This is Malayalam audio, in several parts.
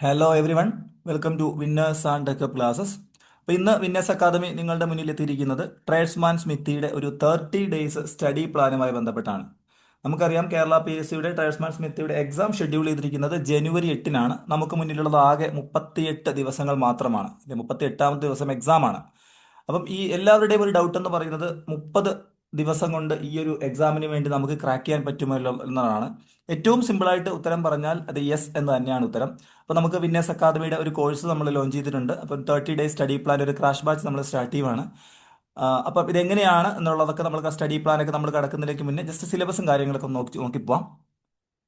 Hello everyone welcome to winners and techup classes അപ്പോൾ ഇന്ന് വിന്നേഴ്സ് അക്കാദമി നിങ്ങളുടെ മുന്നിൽ എത്തിയിരിക്കുന്നത് ട്രേഡ്സ്മാൻ സ്മിത്തിയുടെ ഒരു തേർട്ടി ഡേയ്സ് സ്റ്റഡി പ്ലാനുമായി ബന്ധപ്പെട്ടാണ്. നമുക്കറിയാം കേരള പി എസ് സിയുടെ ട്രേഡ്സ്മാൻ സ്മിത്തിയുടെ എക്സാം ഷെഡ്യൂൾ ചെയ്തിരിക്കുന്നത് ജനുവരി എട്ടിനാണ്. നമുക്ക് മുന്നിലുള്ളത് ആകെ മുപ്പത്തിയെട്ട് ദിവസങ്ങൾ മാത്രമാണ്. മുപ്പത്തി എട്ടാമത്തെ ദിവസം എക്സാമാണ് അപ്പം ഈ എല്ലാവരുടെയും ഒരു ഡൗട്ട് എന്ന് പറയുന്നത് മുപ്പത് ദിവസം കൊണ്ട് ഈ ഒരു എക്സാമിന് വേണ്ടി നമുക്ക് ക്രാക്ക് ചെയ്യാൻ പറ്റുമല്ലോ എന്നതാണ്. ഏറ്റവും സിമ്പിളായിട്ട് ഉത്തരം പറഞ്ഞാൽ അത് യെസ് എന്ന് തന്നെയാണ് ഉത്തരം. അപ്പോൾ നമുക്ക് വിന്നേഴ്സ് അക്കാദമിയുടെ ഒരു കോഴ്സ് നമ്മൾ ലോഞ്ച് ചെയ്തിട്ടുണ്ട്. അപ്പോൾ തേർട്ടി ഡേ സ്റ്റഡി പ്ലാൻ ഒരു ക്രാഷ് ബാച്ച് നമ്മൾ സ്റ്റാർട്ട് ചെയ്യുവാണ്. അപ്പം ഇതെങ്ങനെയാണ് എന്നുള്ളതൊക്കെ നമ്മൾ ആ സ്റ്റഡി പ്ലാനൊക്കെ നമ്മൾ കിടക്കുന്നതിലേക്ക് മുന്നേ ജസ്റ്റ് സിലബസും കാര്യങ്ങളൊക്കെ നോക്കി നോക്കി പോവാം.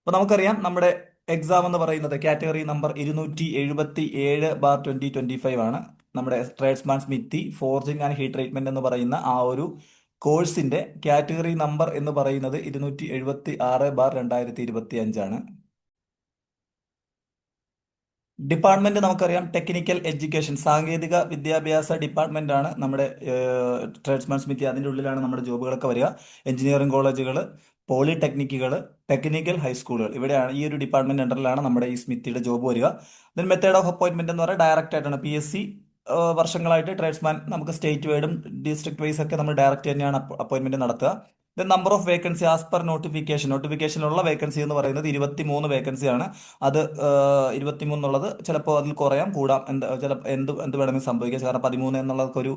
അപ്പോൾ നമുക്കറിയാം നമ്മുടെ എക്സാം എന്ന് പറയുന്നത് കാറ്റഗറി നമ്പർ ഇരുന്നൂറ്റി എഴുപത്തി ഏഴ് ബാർ ട്വന്റി ട്വന്റി ഫൈവ് ആണ്. നമ്മുടെ tradesman smithy forging and heat treatment എന്ന് പറയുന്ന ആ ഒരു കോഴ്സിന്റെ കാറ്റഗറി നമ്പർ എന്ന് പറയുന്നത് ഇരുന്നൂറ്റി എഴുപത്തി ആറ് ബാർ രണ്ടായിരത്തി ഇരുപത്തി അഞ്ചാണ് ഡിപ്പാർട്ട്മെന്റ് നമുക്കറിയാം ടെക്നിക്കൽ എഡ്യൂക്കേഷൻ സാങ്കേതിക വിദ്യാഭ്യാസ ഡിപ്പാർട്ട്മെന്റ് ആണ് നമ്മുടെ ട്രേഡ്സ്മാൻ സ്മിത്തി അതിന്റെ ഉള്ളിലാണ് നമ്മുടെ ജോബുകളൊക്കെ വരിക. എഞ്ചിനീയറിംഗ് കോളേജുകൾ പോളിടെക്നിക്കുകൾ ടെക്നിക്കൽ ഹൈസ്കൂളുകൾ ഇവിടെയാണ് ഈ ഒരു ഡിപ്പാർട്ട്മെന്റ് അണ്ടറിലാണ് നമ്മുടെ ഈ സ്മിത്തിയുടെ ജോബ് വരിക. ദെൻ മെത്തേഡ് ഓഫ് അപ്പോയിന്റ്മെന്റ് എന്ന് പറയുന്നത് ഡയറക്റ്റ് ആയിട്ടാണ് പി എസ് സി വർഷങ്ങളായിട്ട് ട്രേഡ്സ്മാൻ നമുക്ക് സ്റ്റേറ്റ് വൈഡും ഡിസ്ട്രിക്ട് വൈസ് ഒക്കെ നമ്മൾ ഡയറക്റ്റ് തന്നെയാണ് അപ്പോയിന്റ്മെന്റ് നടത്തുക. The number of vacancy as per notification നോട്ടിഫിക്കേഷനിലുള്ള vacancy എന്ന് പറയുന്നത് ഇരുപത്തി മൂന്ന് വേക്കൻസി ആണ്. അത് ഇരുപത്തി മൂന്നുള്ളത് ചിലപ്പോൾ അതിൽ കുറയാം കൂടാം എന്ത് ചില എന്ത് എന്ത് വേണമെങ്കിൽ സംഭവിക്കാം. കാരണം പതിമൂന്ന് എന്നുള്ളതൊക്കെ ഒരു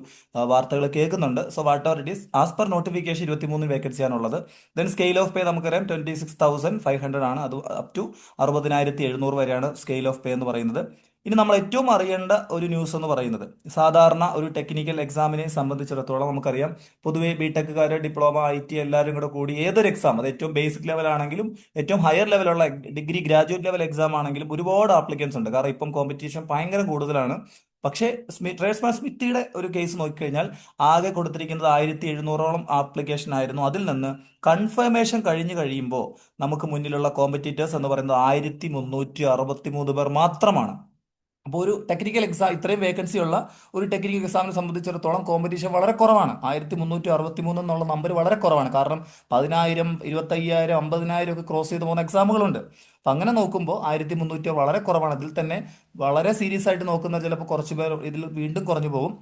വാർത്തകൾ കേൾക്കുന്നുണ്ട്. So whatever it is as per notification ഇരുപത്തി മൂന്ന് വേക്കൻസി ആണുള്ളത് ദെൻ സ്കെയിൽ ഓഫ് പേ നമുക്കറിയാം. Twenty six thousand five hundred ആണ്. അത് അപ് ടു അറുപതിനായിരത്തി എഴുന്നൂറ് വരെയാണ് സ്കെയിൽ ഓഫ് പേ എന്ന് പറയുന്നത്. ഇനി നമ്മൾ ഏറ്റവും അറിയേണ്ട ഒരു ന്യൂസ് എന്ന് പറയുന്നത്. സാധാരണ ഒരു ടെക്നിക്കൽ എക്സാമിനെ സംബന്ധിച്ചിടത്തോളം നമുക്കറിയാം. പൊതുവെ ബി ടെക്കുകാർ ഡിപ്ലോമ ഐ ടി എല്ലാവരും കൂടെ കൂടി ഏതൊരു എക്സാം അത് ഏറ്റവും ബേസിക് ലെവൽ ആണെങ്കിലും ഏറ്റവും ഹയർ ലെവലുള്ള ഡിഗ്രി ഗ്രാജുവേറ്റ് ലെവൽ എക്സാം ആണെങ്കിലും ഒരുപാട് ആപ്ലിക്കൻസ് ഉണ്ട്. കാരണം ഇപ്പം കോമ്പറ്റീഷൻ ഭയങ്കര കൂടുതലാണ്. പക്ഷേ ട്രേഡ്സ്മാൻ സ്മിത്തിയുടെ ഒരു കേസ് നോക്കിക്കഴിഞ്ഞാൽ ആകെ കൊടുത്തിരിക്കുന്നത് ആയിരത്തി എഴുന്നൂറോളം ആപ്ലിക്കേഷൻ ആയിരുന്നു. അതിൽ നിന്ന് കൺഫർമേഷൻ കഴിഞ്ഞു കഴിയുമ്പോൾ നമുക്ക് മുന്നിലുള്ള കോമ്പറ്റീറ്റേഴ്സ് എന്ന് പറയുന്നത് ആയിരത്തി മുന്നൂറ്റി അറുപത്തി മൂന്ന് പേർ മാത്രമാണ്. അപ്പോൾ ഒരു ടെക്നിക്കൽ എക്സാം ഇത്രയും വേക്കൻസി ഉള്ള ഒരു ടെക്നിക്കൽ എക്സാമിനെ സംബന്ധിച്ചിടത്തോളം കോമ്പറ്റീഷൻ വളരെ കുറവാണ്. ആയിരത്തി മുന്നൂറ്റി അറുപത്തി മൂന്ന് എന്നുള്ള നമ്പർ വളരെ കുറവാണ്. കാരണം പതിനായിരം ഇരുപത്തയ്യായിരം അമ്പതിനായിരം ഒക്കെ ക്രോസ് ചെയ്ത് പോകുന്ന എക്സാമുകളുണ്ട് അപ്പം അങ്ങനെ നോക്കുമ്പോൾ ആയിരത്തി മുന്നൂറ്റി വളരെ കുറവാണ്. അതിൽ തന്നെ വളരെ സീരിയസ് ആയിട്ട് നോക്കുന്ന ചിലപ്പോൾ കുറച്ച് പേർ ഇതിൽ വീണ്ടും കുറഞ്ഞു പോകും.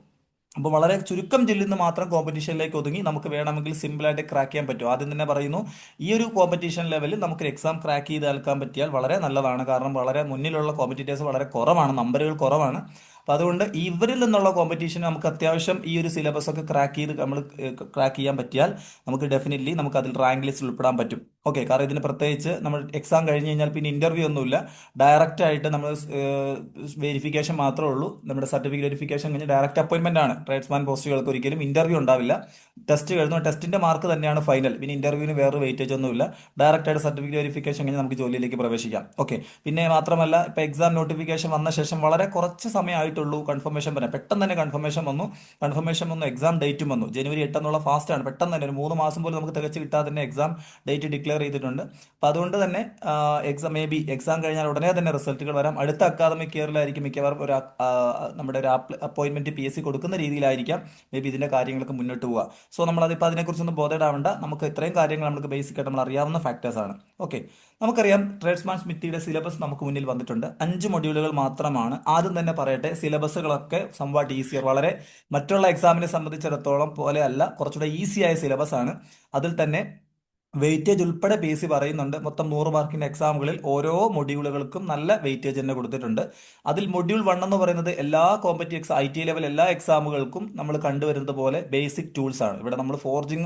അപ്പോൾ വളരെ ചുരുക്കം ജില്ലയിൽ നിന്ന് മാത്രം കോമ്പറ്റീഷനിലേക്ക് ഒതുങ്ങി നമുക്ക് വേണമെങ്കിൽ സിമ്പിളായിട്ട് ക്രാക്ക് ചെയ്യാൻ പറ്റും. ആദ്യം തന്നെ പറയുന്നു ഈ ഒരു കോമ്പറ്റീഷൻ ലെവലിൽ നമുക്ക് എക്സാം ക്രാക്ക് ചെയ്ത് ഏൽക്കാൻ പറ്റിയാൽ വളരെ നല്ലതാണ്. കാരണം വളരെ മുന്നിലുള്ള കോമ്പറ്റീറ്റേഴ്സ് വളരെ കുറവാണ് നമ്പറുകൾ കുറവാണ്. അപ്പോൾ അതുകൊണ്ട് ഇവരിൽ നിന്നുള്ള കോമ്പറ്റീഷൻ നമുക്ക് അത്യാവശ്യം ഈ ഒരു സിലബസ് ഒക്കെ ക്രാക്ക് ചെയ്ത് നമ്മൾ ക്രാക്ക് ചെയ്യാൻ പറ്റിയാൽ നമുക്ക് ഡെഫിനറ്റ്ലി നമുക്ക് അതിൽ റാങ്ക് ലിസ്റ്റിൽ ഉൾപ്പെടാൻ പറ്റും. ഓക്കെ കാരണം ഇതിന് പ്രത്യേകിച്ച് നമ്മൾ എക്സാം കഴിഞ്ഞ് കഴിഞ്ഞാൽ പിന്നെ ഇന്റർവ്യൂ ഒന്നുമില്ല. ഡയറക്റ്റ് ആയിട്ട് നമ്മൾ വെരിഫിക്കേഷൻ മാത്രമേ ഉള്ളൂ. നമ്മുടെ സർട്ടിഫിക്കറ്റ് വെരിഫിക്കേഷൻ കഴിഞ്ഞ് ഡയറക്റ്റ് അപ്പോയിൻമെന്റ് ആണ്. ട്രേഡ്സ്മാൻ പോസ്റ്റുകൾക്ക് ഒരിക്കലും ഇന്റർവ്യൂ ഉണ്ടാവില്ല. ടെസ്റ്റ് എഴുതുന്ന ടെസ്റ്റിന്റെ മാർക്ക് തന്നെയാണ് ഫൈനൽ പിന്നെ ഇന്റർവ്യൂവിന് വേറെ വെയിറ്റേജ് ഒന്നുമില്ല. ഡയറക്റ്റ് ആയിട്ട് സർട്ടിഫിക്കറ്റ് വെരിഫിക്കേഷൻ കഴിഞ്ഞ് നമുക്ക് ജോലിയിലേക്ക് പ്രവേശിക്കാം. ഓക്കെ പിന്നെ മാത്രമല്ല ഇപ്പോൾ എക്സാം നോട്ടിഫിക്കേഷൻ വന്ന ശേഷം വളരെ കുറച്ച് സമയമായിട്ടുള്ളൂ കൺഫർമേഷൻ വരാൻ. പെട്ടെന്ന് തന്നെ കൺഫർമേഷൻ വന്നു. കൺഫർമേഷൻ വന്നു എക്സാം ഡേറ്റും വന്നു. ജനുവരി എട്ടെന്നുള്ള ഫാസ്റ്റാണ് പെട്ടെന്ന് തന്നെ ഒരു മൂന്ന് മാസം പോലും നമുക്ക് തികച്ച് കിട്ടാതെ തന്നെ എക്സാം ഡേറ്റ് ഡിക്ലെയർ ചെയ്തിട്ടുണ്ട്. അപ്പൊ അതുകൊണ്ട് തന്നെ എക്സാം മേ ബി എക്സാം കഴിഞ്ഞാൽ ഉടനെ തന്നെ റിസൾട്ടുകൾ വരാം. അടുത്ത അക്കാദമിക് ഇയറിലായിരിക്കും മിക്കവാറും ഒരു നമ്മുടെ ഒരു അപ്പോയിന്റ്മെന്റ് പി എസ് സി കൊടുക്കുന്ന രീതിയിലായിരിക്കാം. മേ ബി ഇതിന്റെ കാര്യങ്ങൾക്ക് മുന്നോട്ട് പോവുക. സോ നമ്മൾ അതിപ്പോൾ അതിനെക്കുറിച്ചൊന്നും ബോധേഡാവേണ്ട നമുക്ക് ഇത്രയും കാര്യങ്ങൾ നമുക്ക് ബേസിക് ആയിട്ട് നമ്മൾ അറിയാവുന്ന ഫാക്ടേഴ്സ് ആണ്. ഓക്കെ നമുക്കറിയാം ട്രേഡ്സ്മാൻ സ്മിത്തിയുടെ സിലബസ് നമുക്ക് മുന്നിൽ വന്നിട്ടുണ്ട്. അഞ്ച് മൊഡ്യൂളുകൾ മാത്രമാണ്. ആദ്യം തന്നെ പറയട്ടെ സിലബസുകളൊക്കെ സംവാട്ട് ഈസിയർ വളരെ മറ്റുള്ള എക്സാമിനെ സംബന്ധിച്ചിടത്തോളം പോലെ അല്ല കുറച്ചുകൂടെ ഈസിയായ സിലബസ് ആണ്. അതിൽ തന്നെ വെയിറ്റേജ് ഉൾപ്പെടെ പി സി പറയുന്നുണ്ട്. മൊത്തം നൂറ് മാർക്കിന്റെ എക്സാമുകളിൽ ഓരോ മൊഡ്യൂളുകൾക്കും നല്ല വെയിറ്റേജ് തന്നെ കൊടുത്തിട്ടുണ്ട്. അതിൽ മൊഡ്യൂൾ വൺ എന്ന് പറയുന്നത് എല്ലാ competitive exam I T level എല്ലാ എക്സാമുകൾക്കും നമ്മൾ കണ്ടുവരുന്നത് പോലെ ബേസിക് ടൂൾസ് ആണ്. ഇവിടെ നമ്മൾ ഫോർജിങ്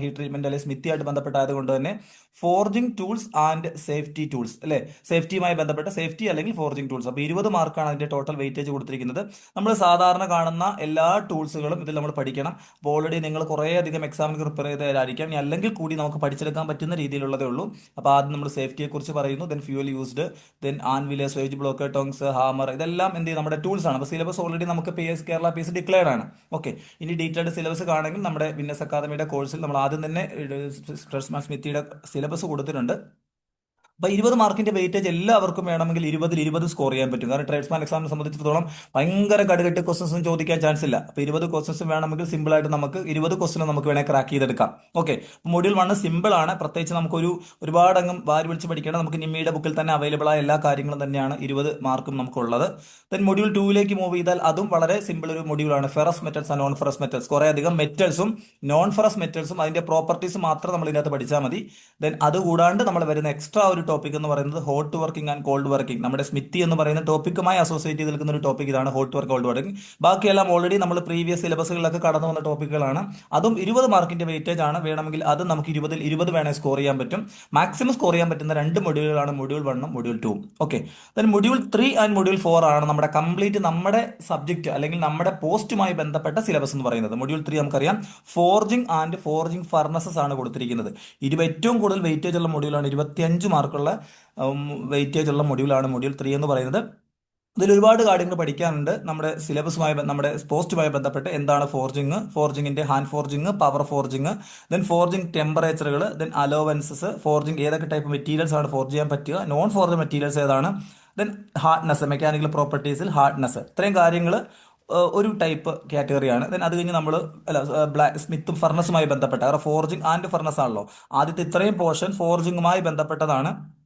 ഹീറ്റ് ട്രീറ്റ്മെന്റ് അല്ലെങ്കിൽ സ്മിത്തിയായിട്ട് ബന്ധപ്പെട്ടായതുകൊണ്ട് തന്നെ forging tools and safety tools അല്ലെ? സേഫ്റ്റിയുമായി ബന്ധപ്പെട്ട സേഫ്റ്റി അല്ലെങ്കിൽ ഫോർജിങ് ടൂൾസ് അപ്പോൾ ഇരുപത് മാർക്കാണ് അതിന്റെ ടോട്ടൽ വെയിറ്റേജ് കൊടുത്തിരിക്കുന്നത്. നമ്മൾ സാധാരണ കാണുന്ന എല്ലാ ടൂൾസുകളും ഇതിൽ നമ്മൾ പഠിക്കണം. അപ്പോൾ ഓൾറെഡി നിങ്ങൾ കുറേ അധികം എക്സാമിന് പ്രിപ്പയർ ചെയ്തതായിരിക്കാം അല്ലെങ്കിൽ കൂടി നമുക്ക് പഠിച്ചെടുക്കാൻ പറ്റുന്ന രീതിയിലുള്ളതേ ഉള്ളൂ അപ്പോൾ ആദ്യം നമ്മൾ സേഫ്റ്റിയെ കുറിച്ച് പറയുന്നു ദെൻ ഫ്യൂൽ യൂസ്ഡ് ദെൻ ആൻവിലെ സ്വേജ് ബ്ലോക്ക് ടോങ്സ് ഹാമർ ഇതെല്ലാം എന്ത് ചെയ്യും നമ്മുടെ ടൂൾസ് ആണ് അപ്പോൾ സിലബസ് ഓൾറെഡി നമുക്ക് P S Kerala P S declared ആണ് ഓക്കെ ഇനി ഡീറ്റെയിൽഡ് സിലബസ് കാണണമെങ്കിൽ നമ്മുടെ വിന്നസ് അക്കാദമിയുടെ കോഴ്സിൽ നമ്മൾ ആദ്യം തന്നെ സ്മിത്തിയുടെ സിലബസ് കൊടുത്തിട്ടുണ്ട് അപ്പൊ ഇരുപത് മാർക്കിന്റെ വെയിറ്റേജ് എല്ലാവർക്കും വേണമെങ്കിൽ ഇരുപതിൽ ഇരുപത് സ്കോർ ചെയ്യാൻ പറ്റും. കാരണം ട്രേഡ്സ്മാൻ എക്സാമിനെ സംബന്ധിച്ചിടത്തോളം ഭയങ്കര കടുകെട്ട് ക്വസ്റ്റൻസും ചോദിക്കാൻ ചാൻസ് ഇല്ല. അപ്പൊ ഇരുപത് ക്വസ്റ്റൻസും വേണമെങ്കിൽ സിമ്പിൾ ആയിട്ട് നമുക്ക് ഇരുപത് ക്വസ്റ്റൻ നമുക്ക് വേണേൽ ക്രാക്ക് ചെയ്തെടുക്കാം. ഓക്കെ മൊഡ്യൂൾ വൺ സിമ്പിൾ ആണ്. പ്രത്യേകിച്ച് നമുക്കൊരു അങ്ങ് വാരി വിളിച്ച് പഠിക്കേണ്ട നമുക്ക് നിമ്മിയുടെ ബുക്കിൽ തന്നെ അവൈലബിൾ ആയ എല്ലാ കാര്യങ്ങളും തന്നെയാണ് ഇരുപത് മാർക്കും നമുക്കുള്ളത്. ദെൻ മൊഡ്യൂൾ ടൂവിലേക്ക് മൂവ് ചെയ്താൽ അതും വളരെ സിമ്പിൾ ഒരു മൊഡ്യൂളാണ് ferrous metals and non ferrous metals കുറേ അധികം മെറ്റൽസും നോൺ ഫെറസ് മെറ്റൽസും അതിന്റെ പ്രോപ്പർട്ടീസ് മാത്രം നമ്മൾ ഇതിനകത്ത് പഠിച്ചാൽ മതി. ദെൻ അതുകൂടാണ്ട് നമ്മൾ വരുന്ന എക്സ്ട്രാ ഒരു ടോപ്പിക് എന്ന് പറയുന്നത് hot working and cold working നമ്മുടെ സ്മിത്തി എന്ന് പറയുന്ന ടോപ്പിക്കുമായി അസോസിയേറ്റ് ചെയ്ത് നിൽക്കുന്ന ഒരു ടോപ്പിക് ഇതാണ് ഹോട്ട് വർക്ക് കോൾഡ് വർക്കിംഗ് ബാക്കിയെല്ലാം ഓൾറെഡി നമ്മൾ പ്രീവിയസ് സിലബസുകളിലൊക്കെ കടന്നു വന്ന ടോപ്പിക്കുകളാണ് അതും ഇരുപത് മാർക്കിന്റെ വെയിറ്റേജ് ആണ്. വേണമെങ്കിൽ അത് നമുക്ക് ഇരുപതിൽ ഇരുപത് വേണേ സ്കോർ ചെയ്യാൻ പറ്റും. മാക്സിമം സ്കോർ ചെയ്യാൻ പറ്റുന്ന രണ്ട് മൊഡ്യൂളുകളാണ് മൊഡ്യൂൾ വണ്ണും മൊഡ്യൂൾ ടൂവും okay then module three and module four ആണ് നമ്മുടെ കംപ്ലീറ്റ് നമ്മുടെ സബ്ജക്റ്റ് അല്ലെങ്കിൽ നമ്മുടെ പോസ്റ്റുമായി ബന്ധപ്പെട്ട സിലബസ് എന്ന് പറയുന്നത്. മൊഡ്യൂൾ ത്രീ നമുക്കറിയാം. ഫോർജിംഗ് ആൻഡ് ഫോർജിംഗ് ഫർണസസ് ആണ് കൊടുത്തിരിക്കുന്നത്. ഇരുപ ഏറ്റവും കൂടുതൽ വെയിറ്റേജ് ഉള്ള മൊഡ്യൂളാണ് ഇരുപത്തിയഞ്ച് മാർക്കുള്ള വെയിറ്റേജ് ഉള്ള മൊഡ്യൂളാണ് മൊഡ്യൂൾ ത്രീ എന്ന് പറയുന്നത്. ഇതിൽ ഒരുപാട് കാര്യങ്ങൾ പഠിക്കാനുണ്ട്. നമ്മുടെ സിലബസുമായി നമ്മുടെ പോസ്റ്റുമായി ബന്ധപ്പെട്ട് എന്താണ് forging ഫോർജിങ്ങിന്റെ hand forging power forging then forging ടെമ്പറേച്ചറുകൾ then allowances forging ഏതൊക്കെ ടൈപ്പ് മെറ്റീരിയൽസ് ആണ് ഫോർജ് ചെയ്യാൻ പറ്റുക നോൺ ഫോർജ് മെറ്റീരിയൽസ് ഏതാണ് ദെൻ ഹാർഡ്നെസ് മെക്കാനിക്കൽ പ്രോപ്പർട്ടീസിൽ ഹാർഡ്നെസ് ഇത്രയും കാര്യങ്ങൾ ഒരു ടൈപ്പ് കാറ്റഗറിയാണ് ദെൻ അത് കഴിഞ്ഞ് നമ്മൾ അല്ല ബ്ലാക്ക് സ്മിത്തും ഫർണസുമായി ബന്ധപ്പെട്ട കാരണം ഫോർജിങ് ആൻഡ് ഫർണസ് ആണല്ലോ. ആദ്യത്തെ ഇത്രയും പോർഷൻ ഫോർജിങ്ങുമായി ബന്ധപ്പെട്ടതാണ്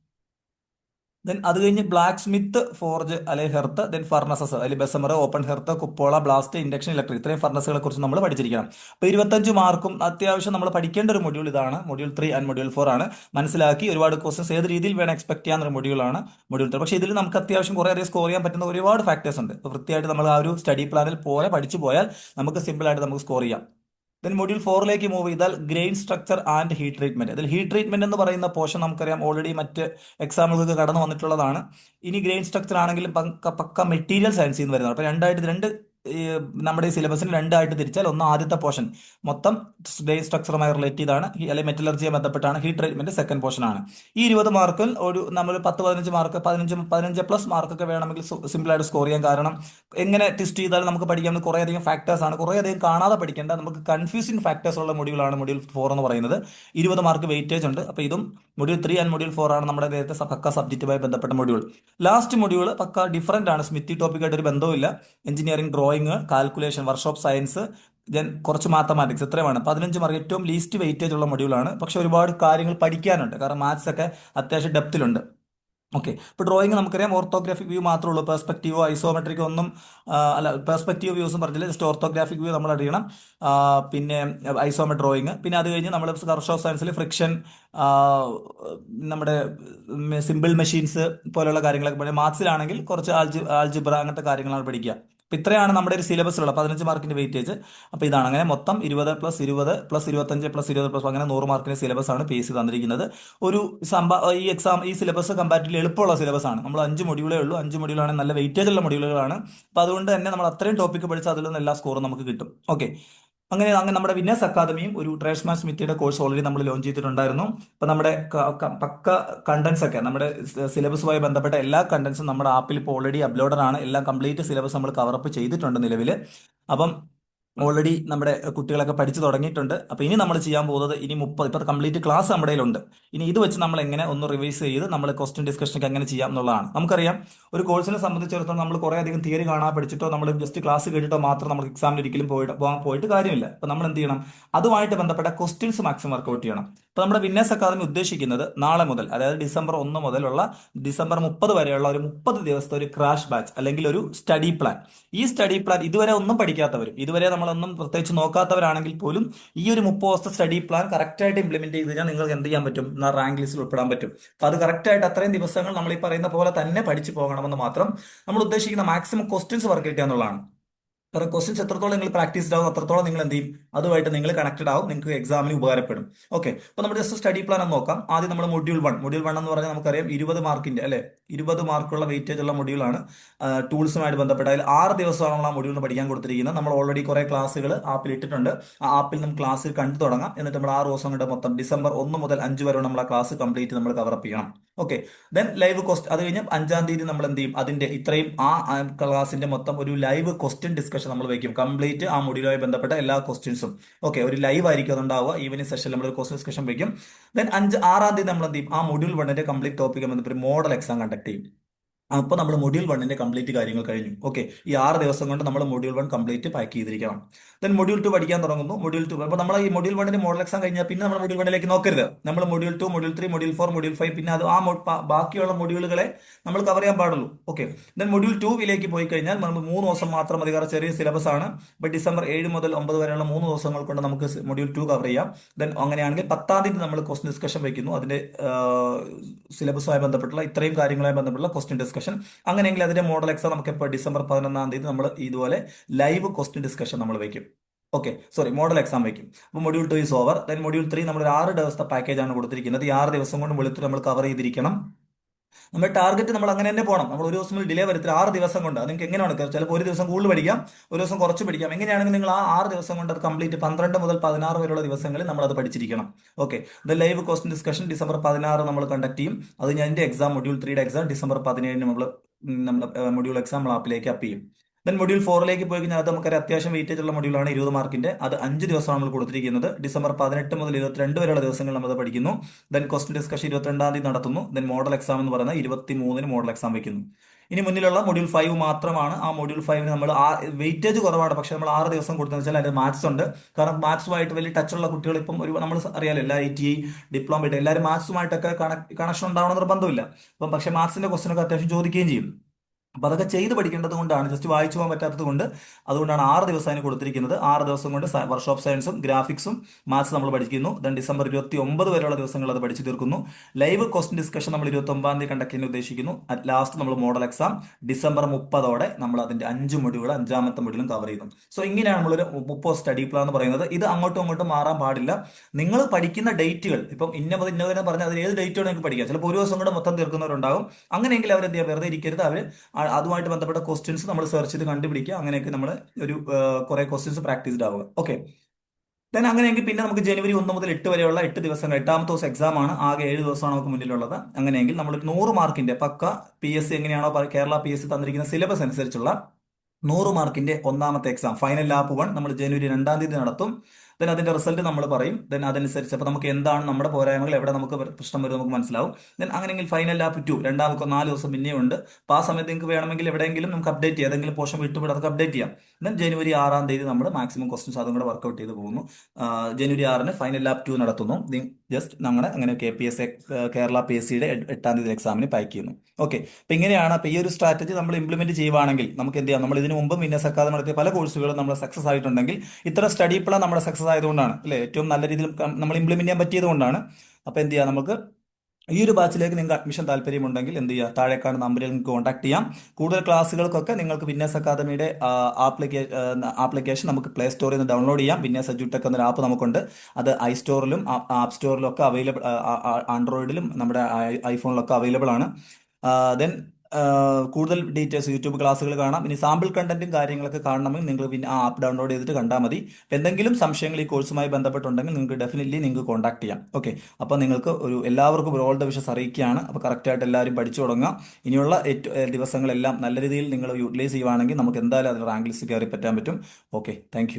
ദെൻ അത് കഴിഞ്ഞ് ബ്ലാക്ക് സ്മിത്ത് ഫോർജ് അല്ലെങ്കിൽ ഹെർത്ത് ദെൻ ഫർണസസ് അല്ലെങ്കിൽ Bessemer open hearth cupola blast induction electric ഇത്രയും ഫർണസുകളെ കുറിച്ച് നമ്മൾ പഠിച്ചിരിക്കണം. അപ്പോൾ ഇരുപത്തഞ്ച് മാർക്കും അത്യാവശ്യം നമ്മൾ പഠിക്കേണ്ട ഒരു മൊഡ്യൂൾ ഇതാണ്. Module three and module four ആണ്. മനസ്സിലാക്കി ഒരുപാട് ക്വസ്റ്റൻസ് ഏത് രീതിയിൽ വേണം എക്സ്പെക്ട് ചെയ്യാവുന്ന ഒരു മൊഡ്യൂളാണ് മൊഡ്യൂൾ ത്രീ പക്ഷേ ഇതിൽ നമുക്ക് അത്യാവശ്യം കുറേ അധികം സ്കോർ ചെയ്യാൻ പറ്റുന്ന ഒരുപാട് ഫാക്ടേഴ്സ് ഉണ്ട്. അപ്പോൾ വൃത്തിയായിട്ട് നമ്മൾ ആ ഒരു സ്റ്റഡി പ്ലാനിൽ പോലെ പഠിച്ചു പോയാൽ നമുക്ക് സിമ്പിൾ ആയിട്ട് നമുക്ക് സ്കോർ ചെയ്യാം. ദെൻ മൊഡ്യൂൾ ഫോറിലേക്ക് മൂവ് ചെയ്താൽ grain structure and heat treatment അതിൽ ഹീറ്റ് ട്രീറ്റ്മെന്റ് എന്ന് പറയുന്ന പോർഷൻ നമുക്കറിയാം. ഓൾറെഡി മറ്റ് എക്സാമുകൾക്ക് കടന്നു വന്നിട്ടുള്ളതാണ്. ഇനി ഗ്രെയിൻ സ്ട്രക്ചർ ആണെങ്കിലും പക്ക മെറ്റീരിയൽ സയൻസിൽ നിന്ന് വരുന്നത് അപ്പോൾ രണ്ടായിട്ട് രണ്ട് നമ്മുടെ സിലബസിന് രണ്ടായിട്ട് തിരിച്ചാൽ ഒന്ന് ആദ്യത്തെ പോർഷൻ മൊത്തം ഡേ സ്ട്രക്ചറുമായി റിലേറ്റ് ചെയ്താണ്. അല്ലെങ്കിൽ മെറ്റലർജിയെ ബന്ധപ്പെട്ടാണ്. ഹീറ്റ് ട്രീറ്റ്മെന്റ് സെക്കൻഡ് പോർഷൻ ആണ്. ഈ ഇരുപത് മാർക്കിൽ ഒരു നമ്മൾ പത്ത് പതിനഞ്ച് മാർക്ക് പതിനഞ്ച് പതിനഞ്ച് പ്ലസ് മാർക്കൊക്കെ വേണമെങ്കിൽ സിമ്പിളായിട്ട് സ്കോർ ചെയ്യാൻ കാരണം എങ്ങനെ ടെസ്റ്റ് ചെയ്താലും നമുക്ക് പഠിക്കാവുന്ന കുറേ അധികം ഫാക്ടേഴ്സ് ആണ്. കുറേ അധികം കാണാതെ പഠിക്കേണ്ട നമുക്ക് കൺഫ്യൂസിങ് ഫാക്ടേഴ്സ് ഉള്ള മൊഡ്യൂളാണ് മൊഡ്യൂൾ ഫോർ എന്ന് പറയുന്നത്. ഇരുപത് മാർക്ക് വെയിറ്റേജ് ഉണ്ട്. അപ്പോൾ ഇതും module three and module four ആണ് നമ്മുടെ നേരത്തെ പക്ക സബ്ജക്റ്റുമായി ബന്ധപ്പെട്ട മൊഡ്യൂൾ ലാസ്റ്റ് മൊഡ്യൂൾ പക്ക ഡിഫറന്റ് ആണ്. സ്മിത്തി ടോപ്പിക്കായിട്ട് ഒരു ബന്ധവുമില്ല. Engineering drawing calculation workshop science then കുറച്ച് മാത്തമാറ്റിക്സ് ഇത്രയുമാണ്. പതിനഞ്ച് മാർക്ക് ഏറ്റവും ലീസ്റ്റ് വെയിറ്റേജ് ഉള്ള മൊഡ്യൂളാണ് പക്ഷെ ഒരുപാട് കാര്യങ്ങൾ പഠിക്കാനുണ്ട്. കാരണം മാത്സ് ഒക്കെ അത്യാവശ്യം ഡെപ്തിലുണ്ട് ഓക്കെ ഇപ്പോൾ ഡ്രോയിങ് നമുക്കറിയാം. ഓർത്തോഗ്രാഫിക് വ്യൂ മാത്രമേ ഉള്ളൂ. പെർസ്പെക്റ്റീവോ ഐസോമെട്രിക്കോ ഒന്നും അല്ല പെർസ്പെക്റ്റീവ് വ്യൂസും പറഞ്ഞില്ല. ജസ്റ്റ് ഓർത്തോഗ്രാഫിക് വ്യൂ നമ്മൾ അറിയണം പിന്നെ ഐസോമെട്രിക് ഡ്രോയിങ് പിന്നെ അത് കഴിഞ്ഞ് നമ്മൾ കർഷോ സയൻസിൽ ഫ്രിക്ഷൻ നമ്മുടെ സിമ്പിൾ മെഷീൻസ് പോലെയുള്ള കാര്യങ്ങളൊക്കെ പഠിക്കും മാത്സിലാണെങ്കിൽ കുറച്ച് ആൾജി ആൾജിബ്ര അങ്ങനത്തെ കാര്യങ്ങളാണ് പഠിക്കുക. അപ്പോൾ ഇത്രയാണ് നമ്മുടെ ഒരു സിലബസിലുള്ള പതിനഞ്ച് മാർക്കിന്റെ വെയിറ്റേജ് അപ്പോൾ ഇതാണ് അങ്ങനെ മൊത്തം ഇരുപത് പ്ലസ് ഇരുപത് പ്ലസ് ഇരുപത്തഞ്ച് പ്ലസ് ഇരുപത് പ്ലസ് അങ്ങനെ നൂറ് മാർക്കിന്റെ സിലബസ് ആണ് പി എസ് സി തന്നിരിക്കുന്നത്. ഒരു സംഭ ഈ എക്സാം ഈ സിലബസ് കമ്പാരിറ്റീവ്ലി എളുപ്പമുള്ള സിലബസ് ആണ്. നമ്മൾ അഞ്ച് മൊഡ്യൂളേ ഉള്ളൂ. അഞ്ച് മൊഡ്യൂളാണ് നല്ല വെയിറ്റേജ് ഉള്ള മൊഡ്യൂളുകളാണ് അപ്പോൾ അതുകൊണ്ട് തന്നെ നമ്മൾ അത്രയും ടോപ്പിക്ക് പഠിച്ചാൽ അതിൽ നിന്ന് എല്ലാ സ്കോറും നമുക്ക് കിട്ടും. ഓക്കെ അങ്ങനെ അങ്ങനെ നമ്മുടെ വിന്നേഴ്സ് അക്കാദമിയും ഒരു ട്രേഡ്സ്മാൻ സ്മിത്തിയുടെ കോഴ്സ് ഓൾറെഡി നമ്മൾ ലോഞ്ച് ചെയ്തിട്ടുണ്ടായിരുന്നു. അപ്പോൾ നമ്മുടെ പക്ക കണ്ടന്റ്സ് ഒക്കെ നമ്മുടെ സിലബസുമായി ബന്ധപ്പെട്ട എല്ലാ കണ്ടന്റ്സും നമ്മുടെ ആപ്പിൽ ഇപ്പോൾ ഓൾറെഡി അപ്ലോഡഡ് ആണ്. എല്ലാം കംപ്ലീറ്റ് സിലബസ് നമ്മൾ കവറപ്പ് ചെയ്തിട്ടുണ്ട് നിലവിൽ അപ്പം ഓൾറെഡി നമ്മുടെ കുട്ടികളൊക്കെ പഠിച്ചു തുടങ്ങിയിട്ടുണ്ട്. അപ്പോൾ ഇനി നമ്മൾ ചെയ്യാൻ പോകുന്നത് ഇനി മുപ്പത് ഇപ്പോൾ കംപ്ലീറ്റ് ക്ലാസ് നമ്മുടെ കയ്യിലുണ്ട്. ഇനി ഇത് വെച്ച് നമ്മൾ എങ്ങനെ ഒന്ന് റിവൈസ് ചെയ്ത് നമ്മൾ ക്വസ്റ്റ്യൻ ഡിസ്കഷനൊക്കെ എങ്ങനെ ചെയ്യാം എന്നുള്ളതാണ്. നമുക്കറിയാം ഒരു കോഴ്സിനെ സംബന്ധിച്ചിടത്തോളം നമ്മൾ കുറേ അധികം തിയറി കാണാൻ പഠിച്ചിട്ടോ നമ്മൾ ജസ്റ്റ് ക്ലാസ് കേട്ടിട്ടോ മാത്രം നമ്മൾ എക്സാമിന് ഒരിക്കലും പോയിട്ട് പോകാൻ പോയിട്ട് കാര്യമില്ല. അപ്പോൾ നമ്മൾ എന്ത് ചെയ്യണം? അതുമായിട്ട് ബന്ധപ്പെട്ട ക്വസ്റ്റ്യൻസ് മാക്സിമം വർക്കൗട്ട് ചെയ്യണം. അപ്പോൾ നമ്മുടെ വിന്നേഴ്സ് അക്കാദമി ഉദ്ദേശിക്കുന്നത് നാളെ മുതൽ അതായത് ഡിസംബർ ഒന്ന് മുതലുള്ള ഡിസംബർ മുപ്പത് വരെയുള്ള ഒരു മുപ്പത് ദിവസത്തെ ഒരു ക്രാഷ് ബാച്ച് അല്ലെങ്കിൽ ഒരു സ്റ്റഡി പ്ലാൻ ഈ സ്റ്റഡി പ്ലാൻ ഇതുവരെ ഒന്നും പഠിക്കാത്തവരും ഇതുവരെ നമ്മളൊന്നും പ്രത്യേകിച്ച് നോക്കാത്തവരാണെങ്കിൽ പോലും ഈ ഒരു മുപ്പത് ദിവസത്തെ സ്റ്റഡി പ്ലാൻ കറക്റ്റായിട്ട് ഇംപ്ലിമെന്റ് ചെയ്ത് കഴിഞ്ഞാൽ നിങ്ങൾക്ക് എന്ത് ചെയ്യാൻ പറ്റും? എന്നാൽ റാങ്ക് ലിസ്റ്റിൽ ഉൾപ്പെടാൻ പറ്റും. അപ്പോൾ അത് കറക്റ്റായിട്ട് അത്രയും ദിവസങ്ങൾ നമ്മൾ ഈ പറയുന്ന പോലെ തന്നെ പഠിച്ചു പോകണമെന്ന് മാത്രം നമ്മൾ ഉദ്ദേശിക്കുന്ന മാക്സിമം ക്വസ്റ്റ്യൻസ് വർക്ക് ചെയ്യുക എന്നുള്ളതാണ്. ക്വസ്റ്റ്യൻസ് എത്രത്തോളം നിങ്ങൾ പ്രാക്ടീസ് ആവും അത്രത്തോളം നിങ്ങൾ എന്ത് ചെയ്യും? അതുമായിട്ട് നിങ്ങൾ കണക്റ്റഡ് ആവും നിങ്ങൾക്ക് എക്സാമിന് ഉപകാരപ്പെടും. ഓക്കെ അപ്പോൾ നമ്മുടെ ജസ്റ്റ് സ്റ്റഡി പ്ലാൻ ഒന്ന് നോക്കാം. ആദ്യം നമ്മൾ മൊഡ്യൂൾ വൺ മൊഡ്യൂൾ വൺ എന്ന് പറഞ്ഞാൽ നമുക്കറിയാം ഇരുപത് മാർക്കിന്റെ അല്ലെ? ഇരുപത് മാർക്കുള്ള വെയിറ്റേജ് ഉള്ള മൊഡ്യൂളാണ് ടൂൾസുമായിട്ട് ബന്ധപ്പെട്ട. അതിൽ ആറ് ദിവസമാണ് നമ്മൾ ആ മൊഡ്യൂളിന് പഠിക്കാൻ കൊടുത്തിരിക്കുന്നത്. നമ്മൾ ഓൾറെഡി കുറെ ക്ലാസ്സുകൾ ആപ്പിൽ ഇട്ടിട്ടുണ്ട്. ആ ആപ്പിൽ നമ്മൾ ക്ലാസ് കണ്ടു തുടങ്ങാം. എന്നിട്ട് നമ്മൾ ആറ് ദിവസം കൊണ്ട് മൊത്തം ഡിസംബർ ഒന്ന് മുതൽ അഞ്ച് വരെ നമ്മൾ ആ ക്ലാസ് കംപ്ലീറ്റ് നമ്മൾ കവർ അപ്പ് ചെയ്യണം. ഓക്കെ ദെൻ ലൈവ് കോസ്റ്റ് അത് കഴിഞ്ഞ് അഞ്ചാം തീയതി നമ്മൾ എന്ത് ചെയ്യും? അതിന്റെ ഇത്രയും ആ ക്ലാസിന്റെ മൊത്തം ഒരു ലൈവ് ക്വസ്റ്റ്യൻ ഡിസ്കഷൻ ഡിസ്കഷൻ നമ്മൾ വയ്ക്കും കംപ്ലീറ്റ് ആ മൊഡ്യൂളുമായി ബന്ധപ്പെട്ട എല്ലാ ക്വസ്റ്റ്യൻസും ഓക്കെ ഒരു ലൈവ് ആയിരിക്കും അതുണ്ടാവുക. ഈവനിങ് സെഷൻ നമ്മൾ ഒരു ക്വസ്റ്റ്യൻ ഡിസ്കഷൻ വെക്കും. ദെൻ അഞ്ച് ആറാം തീയതി നമ്മൾ എന്ത് ചെയ്യും? ആ മൊഡ്യൂൾ വണ്ണിന്റെ കംപ്ലീറ്റ് ടോപ്പിക് ബന്ധപ്പെട്ട് മോഡൽ എക്സാം കണ്ടക്ട് ചെയ്യും. അപ്പോൾ നമ്മൾ മൊഡ്യൂൾ വണ്ണിന്റെ കംപ്ലീറ്റ് കാര്യങ്ങൾ കഴിഞ്ഞു. ഓക്കെ ഈ ആറ് ദിവസം കൊണ്ട് നമ്മൾ മൊഡ്യൂൾ വൺ കംപ്ലീറ്റ് പാക്ക് ചെയ്തിരിക്കണം. ദെൻ മൊഡ്യൂൾ ടു പഠിക്കാൻ തുടങ്ങുന്നു. മൊഡ്യൂൾ ടു അപ്പോൾ നമ്മൾ ഈ മൊഡ്യൂൾ വണ്ണിന്റെ മോഡൽ എക്സാം കഴിഞ്ഞാൽ പിന്നെ നമ്മൾ മൊഡ്യൂൾ വണ്ണിലേക്ക് നോക്കരുത്. നമ്മൾ module two module three module four module five പിന്നെ അത് ആ ബാക്കിയുള്ള മൊഡ്യൂളുകളെ നമ്മൾ കവർ ചെയ്യാൻ പാടുള്ളൂ. ഓക്കെ ദെൻ മൊഡ്യൂൾ ടുവിലേക്ക് പോയി കഴിഞ്ഞാൽ നമ്മൾ മൂന്ന് ദിവസം മാത്രം മതി. കാരണം ചെറിയ സിലബസ് ആണ്. ഇപ്പോൾ ഡിസംബർ ഏഴ് മുതൽ ഒമ്പത് വരെയുള്ള മൂന്ന് ദിവസങ്ങൾ കൊണ്ട് നമുക്ക് മൊഡ്യൂൾ ടു കവർ ചെയ്യാം. ദെൻ അങ്ങനെയാണെങ്കിൽ പത്താം തീയതി നമ്മൾ ക്വസ്റ്റ്യൻ ഡിസ്കഷൻ വെക്കുന്നു അതിന്റെ സിലബസുമായി ബന്ധപ്പെട്ടുള്ള ഇത്രയും കാര്യങ്ങളുമായി ബന്ധപ്പെട്ടുള്ള ക്വസ്റ്റ്യൻ ഡിസ്കഷൻ അങ്ങനെയെങ്കിൽ അതിന്റെ മോഡൽ എക്സാം നമുക്ക് ഇപ്പോൾ ഡിസംബർ പതിനൊന്നാം തീയതി നമ്മൾ ഇതുപോലെ ലൈവ് ക്വസ്റ്റ്യൻ ഡിസ്കഷൻ നമ്മൾ വയ്ക്കും ഓക്കെ സോറി മോഡൽ എക്സാം വയ്ക്കും അപ്പോൾ module two is over then module three നമ്മൾ ഒരു ആറ് ദിവസത്തെ പാക്കേജാണ് കൊടുത്തിരിക്കുന്നത്. ഈ ആറ് ദിവസം കൊണ്ട് വെളുത്ത് നമ്മൾ കവർ ചെയ്തിരിക്കണം. നമ്മുടെ ടാർഗറ്റ് നമ്മൾ അങ്ങനെ തന്നെ പോകണം നമ്മൾ ഒരു ദിവസം ഡിലേ വരുത്തില്ല. ആറ് ദിവസം കൊണ്ട്. നിങ്ങൾക്ക് എങ്ങനെയാണ് ചിലപ്പോൾ ഒരു ദിവസം കൂടുതൽ പഠിക്കാം ഒരു ദിവസം കുറച്ച് പഠിക്കാം. എങ്ങനെയാണെങ്കിൽ നിങ്ങൾ ആ ആറ് ദിവസം കൊണ്ട് അത് കംപ്ലീറ്റ് പന്ത്രണ്ട് മുതൽ പതിനാറ് വരെയുള്ള ദിവസങ്ങളിൽ നമ്മൾ അത് പഠിച്ചിരിക്കണം. Okay the live question discussion December പതിനാറ് നമ്മൾ കണ്ടക്ട് ചെയ്യും. അത് ഞാൻ എക്സാം മൊഡ്യൂൾ ത്രീയുടെ എക്സാം ഡിസംബർ പതിനേഴിന് നമ്മൾ നമ്മൾ മൊഡ്യൂൾ എക്സാം നമ്മൾ ആപ്പിലേക്ക് അപ്പ് ചെയ്യും. ദെൻ മൊഡ്യൂൾ ഫോറിലേക്ക് പോയി കഴിഞ്ഞാൽ അത് നമുക്കൊരു അത്യാവശ്യം വെയിറ്റേജ് ഉള്ള മൊഡ്യൂളാണ് ഇരുപത് മാർക്കിന്റെ അത് അഞ്ച് ദിവസമാണ് നമ്മൾ കൊടുത്തിരിക്കുന്നത്. ഡിസംബർ പതിനെട്ട് മുതൽ ഇരുപത്തിരണ്ട് വരെയുള്ള ദിവസങ്ങൾ നമ്മൾ പഠിക്കുന്നു. ദെൻ ക്വസ്റ്റൻ ഡിസ്കഷൻ ഇരുപത്തിരണ്ടാം തീയതി നടത്തുന്നു. ദെൻ മോഡൽ എക്സാം എന്ന് പറയുന്നത് ഇരുപത്തി മൂന്നിന് മോഡൽ എക്സാം വയ്ക്കുന്നു ഇനി മുന്നിലുള്ള മൊഡ്യൂൾ ഫൈവ് മാത്രമാണ്. ആ മൊഡ്യൂൾ ഫൈവിന് നമ്മൾ ആ വെയിറ്റേജ് കുറവാണ്. പക്ഷെ നമ്മൾ ആറ് ദിവസം കൊടുത്തെന്ന് വെച്ചാൽ അതിൽ മാത്സ് ഉണ്ട്. കാരണം മാത്സുമായിട്ട് വലിയ ടച്ചുള്ള കുട്ടികൾ ഇപ്പം ഒരു നമ്മൾ അറിയാലോ എല്ലാ ഐ ടി ഐ ഡിപ്ലോമ എല്ലാവരും മാത്സുമായിട്ടൊക്കെ കണക്ഷൻ ഉണ്ടാവണം നിർബന്ധമില്ല അപ്പം പക്ഷേ മാത്സിന്റെ ക്വസ്റ്റനൊക്കെ അത്യാവശ്യം ചോദിക്കുകയും ചെയ്യും. അപ്പോൾ അതൊക്കെ ചെയ്ത് പഠിക്കേണ്ടത് കൊണ്ടാണ് ജസ്റ്റ് വായിച്ചു പോകാൻ പറ്റാത്തത് കൊണ്ട് അതുകൊണ്ടാണ് ആറ് ദിവസം അതിന് കൊടുത്തിരിക്കുന്നത്. ആറ് ദിവസം കൊണ്ട് വർക്ക്ഷോപ്പ് സയൻസും ഗ്രാഫിക്സും മാത്സ് നമ്മൾ പഠിക്കുന്നു. ദൻ ഡിസംബർ ഇരുപത്തി ഒമ്പത് വരെയുള്ള ദിവസങ്ങൾ അത് പഠിച്ചു തീർക്കുന്നു. ലൈവ് ക്വസ്റ്റ്യൻ ഡിസ്കഷൻ നമ്മൾ ഇരുപത്തി ഒമ്പതാം തീയതി കണ്ടക്ട് ചെയ്യാൻ ഉദ്ദേശിക്കുന്നു. അറ്റ് ലാസ്റ്റ് നമ്മൾ മോഡൽ എക്സാം ഡിസംബർ മുപ്പതോടെ നമ്മൾ അതിന്റെ അഞ്ച് മൊഡ്യൂൾ അഞ്ചാമത്തെ മൊഡ്യൂളും കവർ ചെയ്യുന്നു. സോ ഇങ്ങനെയാണ് നമ്മളൊരു മുപ്പത് സ്റ്റഡി പ്ലാൻ എന്ന് പറയുന്നത്. ഇത് അങ്ങോട്ടും അങ്ങോട്ടും മാറാൻ പാടില്ല. നിങ്ങൾ പഠിക്കുന്ന ഡേറ്റുകൾ ഇപ്പം ഇന്ന മുതൽ പറഞ്ഞാൽ അതിൽ ഏത് ഡേറ്റോടെ നിങ്ങൾക്ക് പഠിക്കാം. ചിലപ്പോൾ ഒരു ദിവസം കൂടെ മൊത്തം തീർക്കുന്നവരുണ്ടാകും. അങ്ങനെയെങ്കിൽ അവർ എന്ത് വെറുതെ ഇരിക്കരുത്. അവർ അതുമായിട്ട് ബന്ധപ്പെട്ട ക്വസ്റ്റ്യൻസ് നമ്മൾ സെർച്ച് ചെയ്ത് കണ്ടുപിടിക്കുക. അങ്ങനെയൊക്കെ നമ്മൾ ഒരു കുറെ ക്വസ്റ്റ്യൻസ് പ്രാക്ടീസ്ഡ് ആവുക. ഓക്കെ ദെൻ അങ്ങനെയെങ്കിൽ പിന്നെ നമുക്ക് ജനുവരി ഒന്ന് മുതൽ എട്ട് വരെയുള്ള എട്ട് ദിവസം എട്ടാമത്തെ ദിവസം എക്സാം ആണ്. ആകെ ഏഴ് ദിവസമാണ് നമുക്ക് മുന്നിലുള്ളത്. അങ്ങനെയെങ്കിൽ നമ്മൾ നൂറ് മാർക്കിന്റെ പക്ക പി എസ് സി എങ്ങനെയാണോ കേരള പി എസ് സി തന്നിരിക്കുന്ന സിലബസ് അനുസരിച്ചുള്ള നൂറ് മാർക്കിന്റെ ഒന്നാമത്തെ എക്സാം ഫൈനൽ ലാപ്പ് വൺ നമ്മൾ ജനുവരി രണ്ടാം തീയതി നടത്തും. ദെൻ അതിന്റെ റിസൾട്ട് നമ്മൾ പറയും. ദെൻ അതനുസരിച്ച് അപ്പോൾ നമുക്ക് എന്താണ് നമ്മുടെ പോരായ്മകൾ? എവിടെ നമുക്ക് പ്രശ്നം വരും നമുക്ക് മനസ്സിലാവും. ദെൻ അങ്ങനെയെങ്കിൽ ഫൈനൽ ലാപ്പ് ടു രണ്ടാമത്തെ നാല് ദിവസം പിന്നെയും ഉണ്ട്. അപ്പോൾ ആ സമയത്ത് നിങ്ങൾക്ക് വേണമെങ്കിൽ എവിടെയെങ്കിലും നമുക്ക് അപ്ഡേറ്റ് ചെയ്യാം. ഏതെങ്കിലും പോർഷൻ വിട്ടുപോയി അതൊക്കെ അപ്ഡേറ്റ് ചെയ്യാം. ദെൻ ജനുവരി ആറാം തീയതി നമ്മൾ മാക്സിമം ക്വസ്റ്റൻസ് അതും കൂടെ വർക്കൗട്ട് ചെയ്ത് പോകുന്നു. ആ, ജനുവരി ആറിന് ഫൈനൽ ലാപ്പ് ടു നടത്തുന്നു. ജസ്റ്റ് നമ്മുടെ അങ്ങനെ K P S Kerala P S സിയുടെ എട്ടാം തീയതി എക്സാമിന് പാക്ക് ചെയ്യുന്നു. ഓക്കെ അപ്പൊ ഇങ്ങനെയാണ് അപ്പൊ ഈ ഒരു സ്ട്രാറ്റജി നമ്മൾ ഇംപ്ലിമെന്റ് ചെയ്യുവാണെങ്കിൽ നമുക്ക് എന്ത് ചെയ്യാം? നമ്മൾ ഇതിനു മുമ്പ് വിന്യാസ് അക്കാദമി നടത്തിയ പല കോഴ്സുകളും നമ്മൾ സക്സസ് ആയിട്ടുണ്ടെങ്കിൽ ഇത്ര സ്റ്റഡി പ്ലാൻ നമ്മുടെ സക്സസ് ആയതുകൊണ്ടാണ് അല്ലേ? ഏറ്റവും നല്ല രീതിയിൽ നമ്മൾ ഇംപ്ലിമെന്റ് ചെയ്യാൻ പറ്റിയത് കൊണ്ടാണ് അപ്പൊ എന്ത് ചെയ്യാം നമുക്ക്? ഈ ഒരു ബാച്ചിലേക്ക് നിങ്ങൾക്ക് അഡ്മിഷൻ താല്പര്യമുണ്ടെങ്കിൽ എന്ത് ചെയ്യുക താഴെ കാണുന്ന നമ്പറിൽ നിങ്ങൾക്ക് കോൺടാക്ട് ചെയ്യാം. കൂടുതൽ ക്ലാസ്സുകൾക്കൊക്കെ നിങ്ങൾക്ക് വിന്യാസ് അക്കാദമിയുടെ ആപ്ലിക്കേഷൻ നമുക്ക് പ്ലേ സ്റ്റോറിൽ നിന്ന് ഡൗൺലോഡ് ചെയ്യാം. വിന്യാസ് എഡ്യൂടെക് എന്നൊരു ആപ്പ് നമുക്കുണ്ട്. അത് ഐ സ്റ്റോറിലും ആപ്പ് സ്റ്റോറിലും ഒക്കെ അവൈലബിൾ ആൻഡ്രോയിഡിലും നമ്മുടെ ഐഫോണിലൊക്കെ അവൈലബിൾ ആണ്. ദെൻ കൂടുതൽ ഡീറ്റെയിൽസ് യൂട്യൂബ് ക്ലാസ്സുകൾ കാണാം. ഇനി സാമ്പിൾ കണ്ടന്റും കാര്യങ്ങളൊക്കെ കാണണമെങ്കിൽ നിങ്ങൾ പിന്നെ ആ ആപ്പ് ഡൗൺലോഡ് ചെയ്തിട്ട് കണ്ടാൽ മതി. എന്തെങ്കിലും സംശയങ്ങൾ ഈ കോഴ്സുമായി ബന്ധപ്പെട്ടുണ്ടെങ്കിൽ നിങ്ങൾക്ക് ഡെഫിനറ്റ്ലി നിങ്ങൾക്ക് കോൺടാക്ട് ചെയ്യാം. ഓക്കെ അപ്പോൾ നിങ്ങൾക്ക് ഒരു എല്ലാവർക്കും ഒരു ഓൾ ദ വിഷസ് അറിയിക്കുകയാണ്. അപ്പോൾ കറക്റ്റായിട്ട് എല്ലാവരും പഠിച്ചു തുടങ്ങുക ഇനിയുള്ള ദിവസങ്ങളെല്ലാം നല്ല രീതിയിൽ നിങ്ങൾ യൂട്ടിലൈസ് ചെയ്യുവാണെങ്കിൽ നമുക്ക് എന്തായാലും അതിൽ റാങ്ക് ലിസ്റ്റ് കയറി പറ്റാൻ പറ്റും. Okay thank